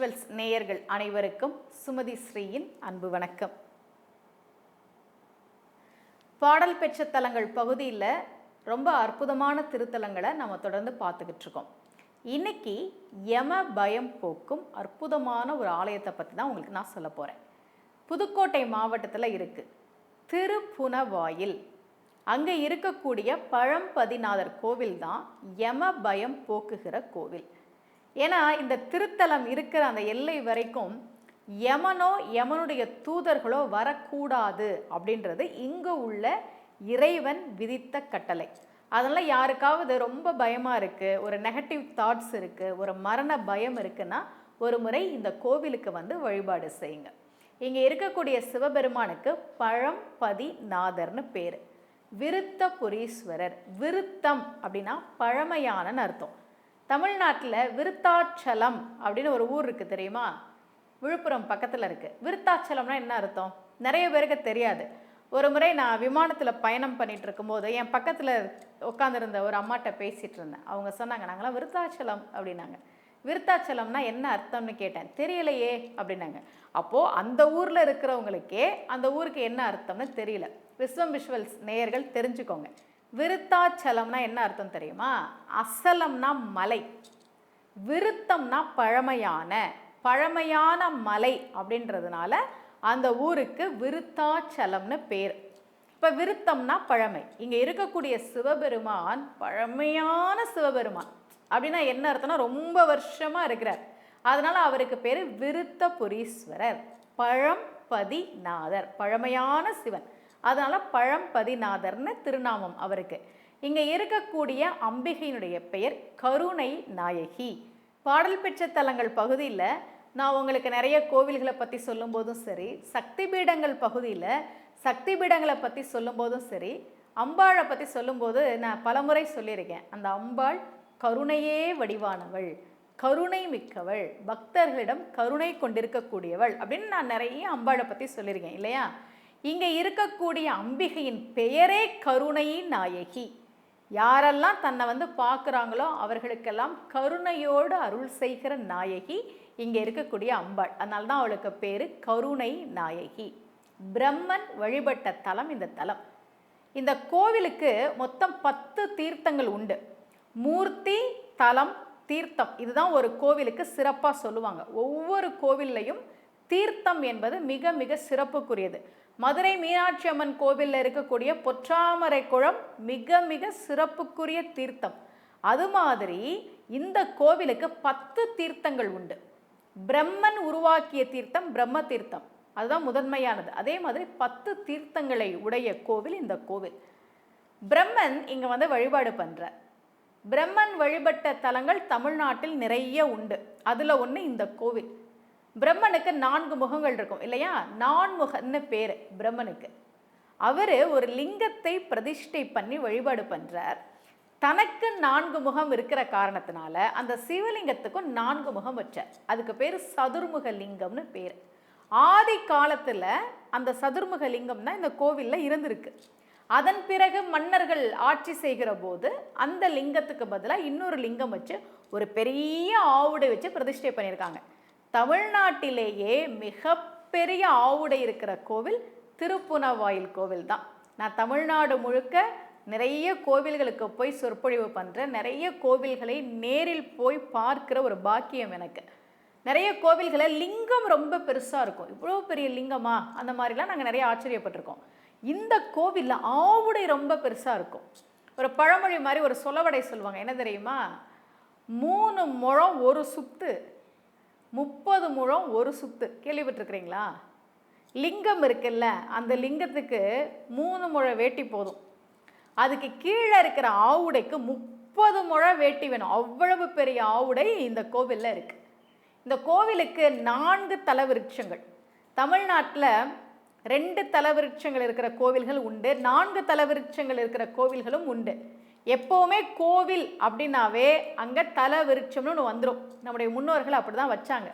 Visuals நேயர்கள் அனைவருக்கும் சுமதி ஸ்ரீயின் அன்பு வணக்கம். பாடல் பெற்ற தலங்கள் பகுதியில் ரொம்ப அற்புதமான திருத்தலங்களை நம்ம தொடர்ந்து பார்த்துக்கிட்டு இருக்கோம். இன்னைக்கு யம பயம் போக்கும் அற்புதமான ஒரு ஆலயத்தை பற்றி தான் உங்களுக்கு நான் சொல்ல போகிறேன் புதுக்கோட்டை மாவட்டத்தில் இருக்குது திருப்புனவாயில். அங்கே இருக்கக்கூடிய பழம்பதிநாதர் கோவில் தான் யம பயம் போக்குகிற கோவில். ஏன்னா இந்த திருத்தலம் இருக்கிற அந்த எல்லை வரைக்கும் யமனோ யமனுடைய தூதர்களோ வரக்கூடாது அப்படின்றது இங்கே உள்ள இறைவன் விதித்த கட்டளை. அதனால் யாருக்காவது ரொம்ப பயமாக இருக்குது ஒரு நெகட்டிவ் தாட்ஸ் இருக்குது ஒரு மரண பயம் இருக்குன்னா ஒரு முறை இந்த கோவிலுக்கு வந்து வழிபாடு செய்யுங்க. இங்கே இருக்கக்கூடிய சிவபெருமானுக்கு பழம்பதிநாதர்னு பேர். விருத்தபுரீஸ்வரர் விருத்தம் அப்படின்னா பழமையானன்னு அர்த்தம். தமிழ்நாட்டில் விருத்தாச்சலம் அப்படின்னு ஒரு ஊர் இருக்குது தெரியுமா? விழுப்புரம் பக்கத்தில் இருக்குது விருத்தாச்சலம்னா என்ன அர்த்தம்? நிறைய பேருக்கு தெரியாது. ஒரு முறை நான் விமானத்தில் பயணம் பண்ணிகிட்டு இருக்கும்போது என் பக்கத்தில் உட்காந்துருந்த ஒரு அம்மாட்ட பேசிகிட்டு இருந்தேன். அவங்க சொன்னாங்க நாங்களாம் விருத்தாச்சலம் அப்படின்னாங்க. விருத்தாச்சலம்னா என்ன அர்த்தம்னு கேட்டேன். தெரியலையே அப்படின்னாங்க. அப்போது அந்த ஊரில் இருக்கிறவங்களுக்கே அந்த ஊருக்கு என்ன அர்த்தம்னு தெரியல. விஸ்வம் விஷுவல்ஸ் நேயர்கள் தெரிஞ்சுக்கோங்க. விருத்தாச்சலம்னா என்ன அர்த்தம் தெரியுமா? அசலம்னா மலை. விருத்தம்னா பழமையான பழமையான மலை அப்படின்றதுனால அந்த ஊருக்கு விருத்தாச்சலம்னு பேர். இப்போ விருத்தம்னா பழமை. இங்கே இருக்கக்கூடிய சிவபெருமான் பழமையான சிவபெருமான். அப்படின்னா என்ன அர்த்தம்னா ரொம்ப வருஷமாக இருக்கிறார். அதனால் அவருக்கு பேர் விருத்தபுரீஸ்வரர் பழம்பதிநாதர் பழமையான சிவன். அதனால் பழம்பதிநாதர்னு திருநாமம் அவருக்கு. இங்கே இருக்கக்கூடிய அம்பிகையினுடைய பெயர் கருணை நாயகி. பாடல் பெற்ற தலங்கள் பகுதியில் நான் உங்களுக்கு நிறைய கோவில்களை பற்றி சொல்லும்போதும் சரி சக்தி பீடங்கள் பகுதியில் சக்தி பீடங்களை பற்றி சொல்லும்போதும் சரி அம்பாளை பற்றி சொல்லும்போது நான் பலமுறை சொல்லியிருக்கேன். அந்த அம்பாள் கருணையே வடிவானவள் கருணை மிக்கவள் பக்தர்களிடம் கருணை கொண்டிருக்கக்கூடியவள் அப்படின்னு நான் நிறைய அம்பாளை பற்றி சொல்லியிருக்கேன் இல்லையா? இங்கே இருக்கக்கூடிய அம்பிகையின் பெயரே கருணையின் நாயகி. யாரெல்லாம் தன்னை வந்து பார்க்குறாங்களோ அவர்களுக்கெல்லாம் கருணையோடு அருள் செய்கிற நாயகி இங்கே இருக்கக்கூடிய அம்பாள். அதனால தான் அவளுக்கு பேர் கருணை நாயகி. பிரம்மன் வழிபட்ட தலம் இந்த தலம். இந்த கோவிலுக்கு மொத்தம் பத்து தீர்த்தங்கள் உண்டு. மூர்த்தி தலம் தீர்த்தம். இதுதான் ஒரு கோவிலுக்கு சிறப்பாக சொல்லுவாங்க. ஒவ்வொரு கோவில்லையும் தீர்த்தம் என்பது மிக மிக சிறப்புக்குரியது. மதுரை மீனாட்சி அம்மன் கோவிலில் இருக்கக்கூடிய பொற்றாமரை குளம் மிக மிக சிறப்புக்குரிய தீர்த்தம். அது மாதிரி இந்த கோவிலுக்கு பத்து தீர்த்தங்கள் உண்டு. பிரம்மன் உருவாக்கிய தீர்த்தம் பிரம்ம தீர்த்தம். அதுதான் முதன்மையானது. அதே மாதிரி பத்து தீர்த்தங்களை உடைய கோவில் இந்த கோவில். பிரம்மன் இங்கே வந்து வழிபாடு பண்ணுறார் பிரம்மன் வழிபட்ட தலங்கள் தமிழ்நாட்டில் நிறைய உண்டு. அதில் ஒன்று இந்த கோவில். பிரம்மனுக்கு நான்கு முகங்கள் இருக்கும் இல்லையா? நான்முகன்னு பேர் பிரம்மனுக்கு. அவர் ஒரு லிங்கத்தை பிரதிஷ்டை பண்ணி வழிபாடு பண்ணுறார் தனக்கு நான்கு முகம் இருக்கிற காரணத்தினால அந்த சிவலிங்கத்துக்கும் நான்கு முகம் வச்சார். அதுக்கு பேர் சதுர்முக லிங்கம்னு பேர். ஆதி காலத்தில் அந்த சதுர்முக லிங்கம் தான் இந்த கோவிலில் இருந்திருக்கு. அதன் பிறகு மன்னர்கள் ஆட்சி செய்கிற போது அந்த லிங்கத்துக்கு பதிலாக இன்னொரு லிங்கம் வச்சு ஒரு பெரிய ஆவுடை வச்சு பிரதிஷ்டை பண்ணியிருக்காங்க. தமிழ்நாட்டிலேயே மிகப்பெரிய ஆவுடை இருக்கிற கோவில் திருப்புனவாயில் கோவில் தான் நான் தமிழ்நாடு முழுக்க நிறைய கோவில்களுக்கு போய் சொற்பொழிவு பண்ணுறேன் நிறைய கோவில்களை நேரில் போய் பார்க்கிற ஒரு பாக்கியம் எனக்கு. நிறைய கோவில்களை லிங்கம் ரொம்ப பெருசாக இருக்கும். இவ்வளோ பெரிய லிங்கமா? அந்த மாதிரிலாம் நாங்கள் நிறைய ஆச்சரியப்பட்டிருக்கோம். இந்த கோவிலில் ஆவுடை ரொம்ப பெருசாக இருக்கும். ஒரு பழமொழி மாதிரி ஒரு சொலவடை சொல்லுவாங்க. என்ன தெரியுமா? மூணு முழம் ஒரு சுத்து. முப்பது முழம் ஒரு சுத்து. கேள்விப்பட்டிருக்கிறீங்களா? லிங்கம் இருக்குல்ல அந்த லிங்கத்துக்கு மூணு முழ வேட்டி போதும். அதுக்கு கீழே இருக்கிற ஆவுடைக்கு முப்பது முழ வேட்டி வேணும். அவ்வளவு பெரிய ஆவுடை இந்த கோவிலில் இருக்குது இந்த கோவிலுக்கு நான்கு தலவிருட்சங்கள். தமிழ்நாட்டில் ரெண்டு தலவிருட்சங்கள் இருக்கிற கோவில்கள் உண்டு. நான்கு தலவிருட்சங்கள் இருக்கிற கோவில்களும் உண்டு. எப்போவுமே கோவில் அப்படின்னாவே அங்கே தல விருட்சம்னு ஒன்று வந்துடும் நம்முடைய முன்னோர்கள் அப்படி தான் வச்சாங்க.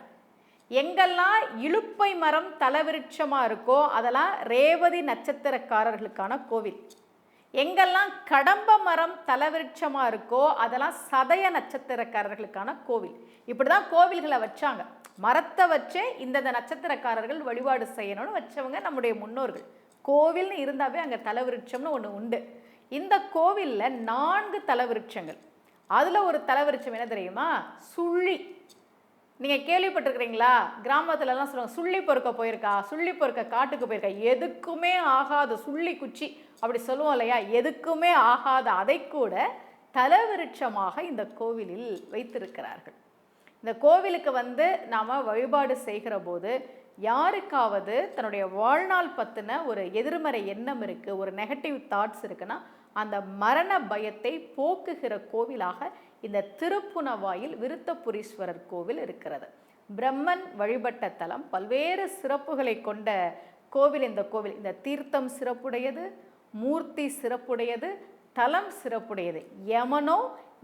எங்கெல்லாம் இலுப்பை மரம் தலவிருட்சமாக இருக்கோ அதெல்லாம் ரேவதி நட்சத்திரக்காரர்களுக்கான கோவில். எங்கெல்லாம் கடம்ப மரம் தலவிருட்சமா இருக்கோ அதெல்லாம் சதய நட்சத்திரக்காரர்களுக்கான கோவில். இப்படிதான் கோவில்களை வச்சாங்க. மரத்தை வச்சே இந்தந்த நட்சத்திரக்காரர்கள் வழிபாடு செய்யணும்னு வச்சவங்க நம்முடைய முன்னோர்கள். கோவில்னு இருந்தாவே அங்கே தலவிருட்சம்னு ஒன்று உண்டு. இந்த கோவிலில் நான்கு தலவிருட்சங்கள். அதில் ஒரு தலவிருட்சம் என்ன தெரியுமா? சுழி. நீங்கள் கேள்விப்பட்டிருக்கிறீங்களா? கிராமத்துலலாம் சொல்லுவாங்க சுள்ளி பொறுக்க போயிருக்கா? சுள்ளி பொறுக்க காட்டுக்கு போயிருக்கா? எதுக்குமே ஆகாத சுள்ளி குச்சி. அப்படி சொல்லுவோம் இல்லையா? எதுக்குமே ஆகாத. அதை கூட தலவிருட்சமாக இந்த கோவிலில் வைத்திருக்கிறார்கள். இந்த கோவிலுக்கு வந்து நாம் வழிபாடு செய்கிற போது யாருக்காவது தன்னுடைய வாழ்நாள் பற்றின ஒரு எதிர்மறை எண்ணம் இருக்குது ஒரு நெகட்டிவ் தாட்ஸ் இருக்குன்னா அந்த மரண பயத்தை போக்குகிற கோவிலாக இந்த திருப்புணவாயில் விருத்தபுரீஸ்வரர் கோவில் இருக்கிறது. பிரம்மன் வழிபட்ட தலம் பல்வேறு சிறப்புகளை கொண்ட கோவில். இந்த கோவில் இந்த தீர்த்தம் சிறப்புடையது மூர்த்தி சிறப்புடையது தலம் சிறப்புடையது. யமனோ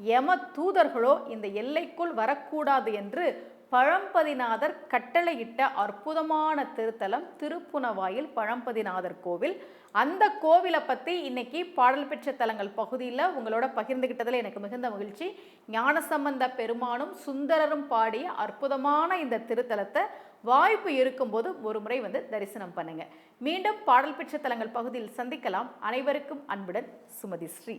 யம தூதர்களோ இந்த எல்லைக்குள் வரக்கூடாது என்று பழம்பதிநாதர் கட்டளையிட்ட அற்புதமான திருத்தலம் திருப்புனவாயில் பழம்பதிநாதர் கோவில். அந்த கோவிலை பற்றி இன்னைக்கு பாடல் பெற்ற தலங்கள் பகுதியில் உங்களோட பகிர்ந்துகிட்டதில் எனக்கு மிகுந்த மகிழ்ச்சி. ஞானசம்பந்த பெருமானும் சுந்தரரும் பாடிய அற்புதமான இந்த திருத்தலத்தை வாய்ப்பு இருக்கும்போது ஒரு முறை வந்து தரிசனம் பண்ணுங்கள் மீண்டும் பாடல் பெற்ற தலங்கள் பகுதியில் சந்திக்கலாம். அனைவருக்கும் அன்புடன் சுமதி ஸ்ரீ.